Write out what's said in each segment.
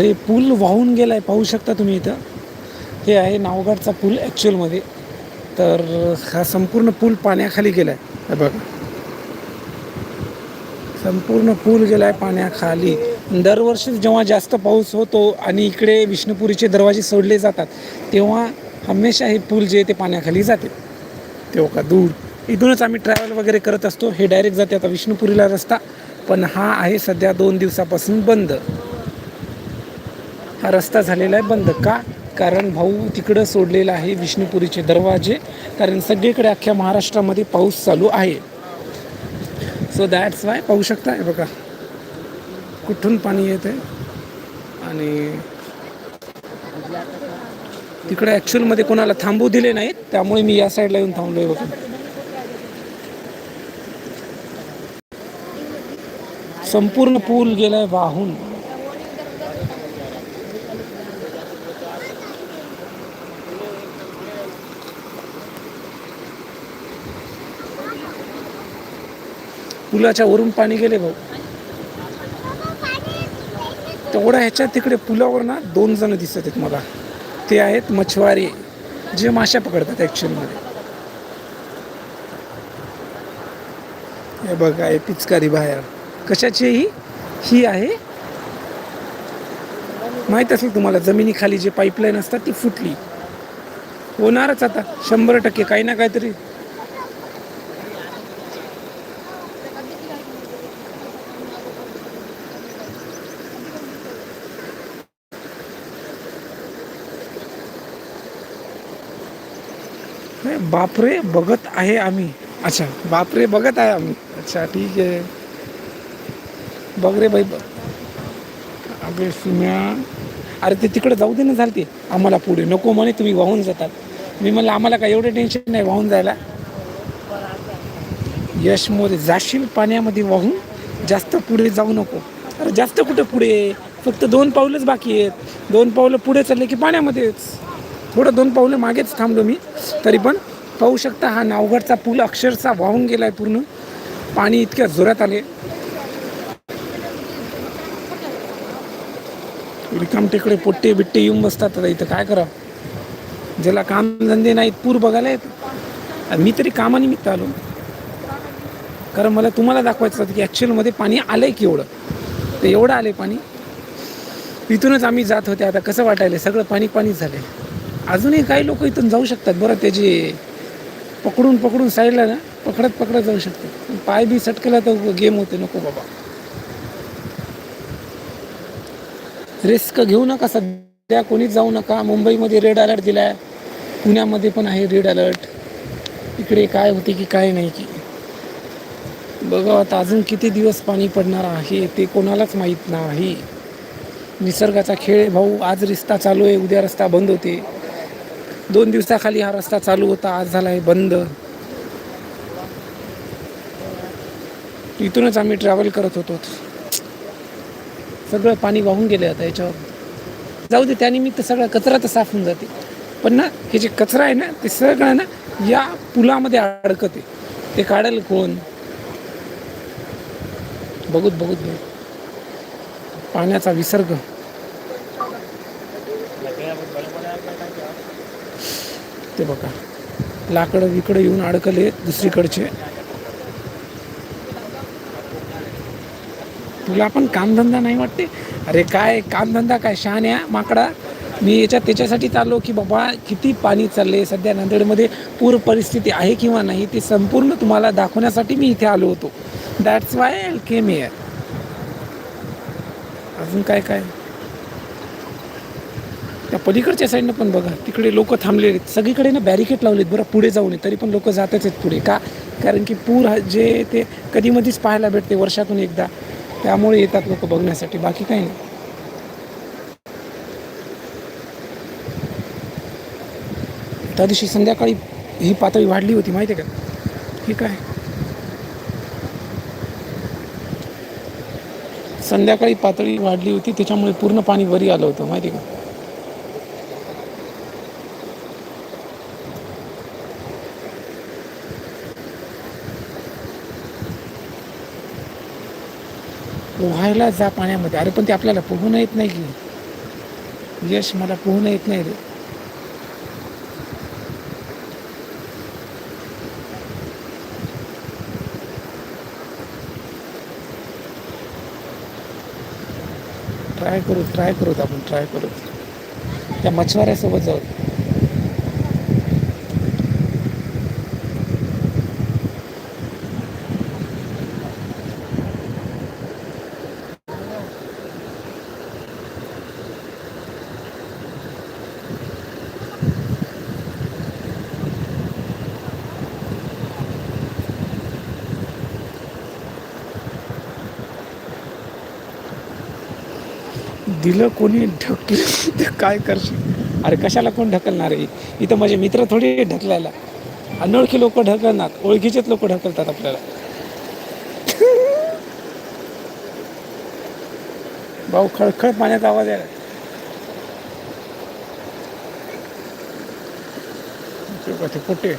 अरे पूल वाहून गेला आहे पाहू शकता तुम्ही इथं. हे आहे नावगाडचा पूल ॲक्च्युअलमध्ये तर हा संपूर्ण पूल पाण्याखाली गेला आहे बघा. संपूर्ण पूल गेला आहे पाण्याखाली. दरवर्षी जेव्हा जास्त पाऊस होतो आणि इकडे विष्णुपुरीचे दरवाजे सोडले जातात तेव्हा हमेशा हे पूल जे आहे ते पाण्याखाली जाते. तेव्हा हो का? दूर. इथूनच आम्ही ट्रॅव्हल वगैरे करत असतो. हे डायरेक्ट जाते आता विष्णुपुरीला रस्ता. पण हा आहे सध्या दोन दिवसापासून बंद. हा रस्ता झालेला आहे बंद का? कारण भाऊ तिकडं सोडलेला आहे विष्णुपुरीचे दरवाजे. कारण सगळीकडे अख्ख्या महाराष्ट्रामध्ये पाऊस चालू आहे. सो दॅट्स वाय पाहू शकता हे बघा. कुठून पाणी येत आहे आणि तिकडे ॲक्च्युअलमध्ये कोणाला थांबू दिले नाहीत त्यामुळे मी या साईडला येऊन थांबलोय बघा. संपूर्ण पूल गेलाय वाहून. पुलाच्या वरून पाणी गेले भाऊ. तेवढ्या ह्याच्यात तिकडे पुलावर ना दोन जण दिसत आहेत मला ते आहेत मछवारे जे माशा पकडतात ॲक्च्युअलमध्ये हे बघा हे पिचकारी बाहेर. कशाची ही? ही आहे. माहीत असेल तुम्हाला जमिनीखाली जे पाईपलाईन असतात ती फुटली. होणारच आता शंभर टक्के काही ना काहीतरी बापरे बघत आहे आम्ही. अच्छा बापरे बघत आहे आम्ही. अच्छा ठीक आहे. बघ रे बाई बघ. अबे सुम्या. अरे ते तिकडे जाऊ दे ना झालते. आम्हाला पुढे. नको म्हणे तुम्ही वाहून जातात. मी म्हणलं आम्हाला काय एवढं टेन्शन नाही वाहून जायला. यश मोरे जाशील पाण्यामध्ये वाहून? जास्त पुढे जाऊ नको. अरे जास्त कुठे पुढे? फक्त दोन पावलंच बाकी आहेत. दोन पावलं पुढे चालले की पाण्यामध्येच. थोडं दोन पावलं मागेच थांबलो मी. तरी पण पाहू शकता हा नावगडचा पूल अक्षरशः वाहून गेला आहे पूर्ण. पाणी इतक्या जोरात आले. रिकाम टेकडे पोट्टे बिट्टे येऊन बसतात आता इथं. काय करा ज्याला कामधंदे नाहीत पूर बघायला येत मी तरी कामानिमित्त आलो. कारण मला तुम्हाला दाखवायचं होतं की ॲक्च्युअलमध्ये पाणी आलंय की एवढं. तर एवढं आले पाणी. इथूनच आम्ही जात होते. आता कसं वाटायलं सगळं पाणी पाणी झालंय. अजूनही काही लोक इथून जाऊ शकतात. बरं त्याची पकडून पकडून साईडला ना पकडत पकडत जाऊ शकते. पाय बी सटकला तर गेम होते नको बाबा. रिस्क घेऊ नका सध्या कोणीच जाऊ नका. मुंबईमध्ये रेड अलर्ट दिलाय. पुण्यामध्ये पण आहे रेड अलर्ट इकडे काय होते की काय नाही की. बघा आता अजून किती दिवस पाणी पडणार आहे ते कोणालाच माहीत नाही. निसर्गाचा खेळ भाऊ आज रस्ता चालू आहे उद्या रस्ता बंद होते. दोन दिवसाखाली हा रस्ता चालू होता आज झाला आहे बंद. इथूनच आम्ही ट्रॅव्हल करत होतो. सगळं पाणी वाहून गेले आता याच्यावर. जाऊ दे त्यानिमित्त सगळा कचरा तर साफ होऊन जाते. पण ना हे जे कचरा आहे ना ते सगळं ना या पुलामध्ये अडकते. ते काढेल कोण? बघूत बघूत बघ पाण्याचा विसर्ग. ते बघा. लाकडं विकडं येऊन अडकले दुसरीकडचे. तुला पण कामधंदा नाही वाटते? अरे काय कामधंदा काय? शान आहे माकडा. मी याच्यात त्याच्यासाठी चाललो की बाबा किती पाणी चालले सध्या नांदेडमध्ये पूर परिस्थिती आहे किंवा नाही ते संपूर्ण तुम्हाला दाखवण्यासाठी मी इथे आलो होतो. दॅट्स वाय केम एअर अजून काय काय? त्या पलीकडच्या साईडनं पण बघा तिकडे लोक थांबलेले आहेत. सगळीकडे ना बॅरिकेड लावलेत बरं पुढे जाऊ नये तरी पण लोक जातच आहेत पुढे. का? कारण की पूर हा जे ते कधी मधीच पाहायला भेटते वर्षातून एकदा. त्यामुळे येतात लोक बघण्यासाठी. बाकी काही नाही. त्या दिवशी संध्याकाळी ही पातळी वाढली होती माहिती आहे का? ही काय? संध्याकाळी पातळी वाढली होती त्याच्यामुळे पूर्ण पाणी वरी आलं होतं माहिती आहे का? पोहायला जा पाण्यामध्ये. अरे पण ते आपल्याला पोहून येत नाही की. यश मला पोहून येत नाही रे. ट्राय करू ट्राय करूत आपण ट्राय करू. त्या मच्छवाऱ्यासोबत जाऊ. दिलं कोणी ढकल तर काय करशील? अरे कशाला कोण ढकलणार आहे? इथं माझे मित्र थोडी ढकलायला. अनोळखी लोक ढकलणार. ओळखीचेच लोक ढकलतात आपल्याला. भाऊ खळखळ पाण्याचा आवाज आहे ते पोटे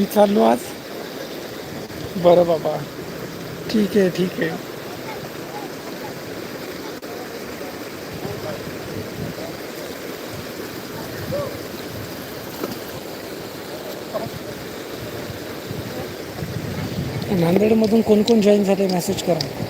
मी चाललो आज. बरं बाबा. ठीक आहे ठीक आहे. नांदेडमधून कोण कोण जॉईन झाले? मेसेज करा.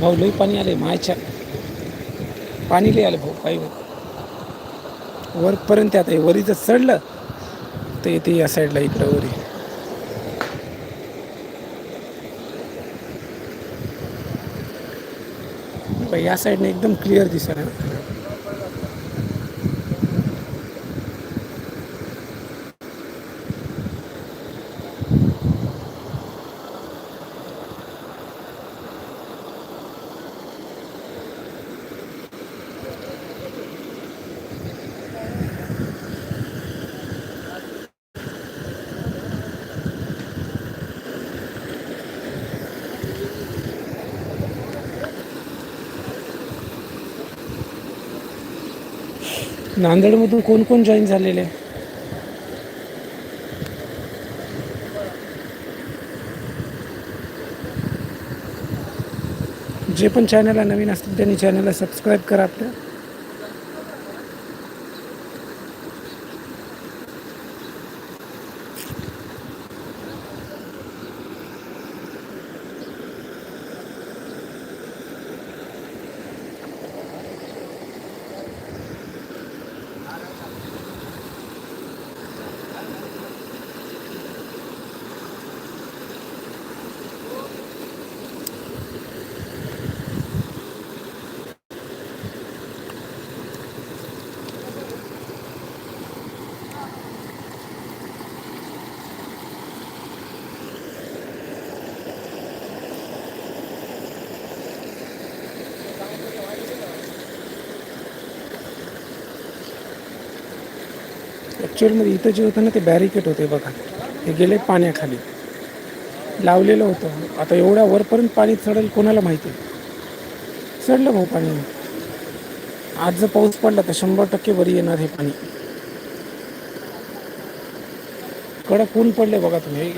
भाऊ लई पाणी आले मायच्या. पाणी लई आलं भाऊ काही वरपर्यंत आता हे वरीचं चढलं ते येते या साईडला इकडं वरी या साईडने एकदम क्लिअर दिसत नांदेडमधून कोण कोण जॉईन झालेले आहे? जे पण चॅनलला नवीन असतील त्यांनी चॅनलला सबस्क्राईब करा आपल्या ॲक्च्युअलमध्ये इथं जे होतं ना ते बॅरिकेड होते बघा. हे गेले पाण्याखाली. लावलेलं होतं. आता एवढ्या वरपर्यंत पाणी चढेल कोणाला माहिती? चढलं भाऊ पाणी. आज जर पाऊस पडला तर शंभर टक्के वरी येणार हे पाणी. कडक ऊन पडले बघा तुम्ही.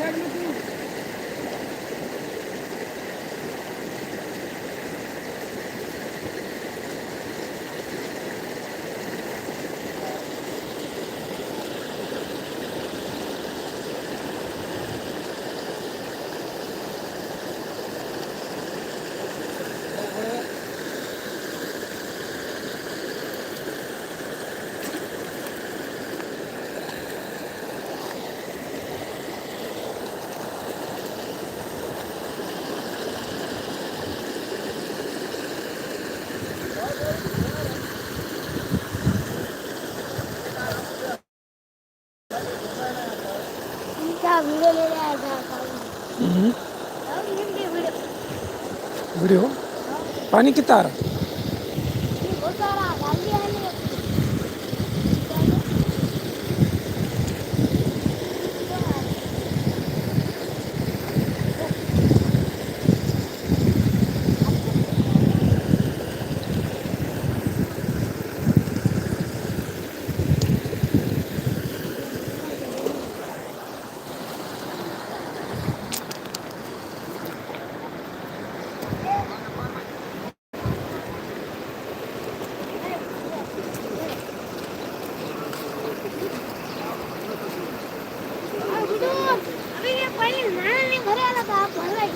Tag mit ihm. पाणी घरे आला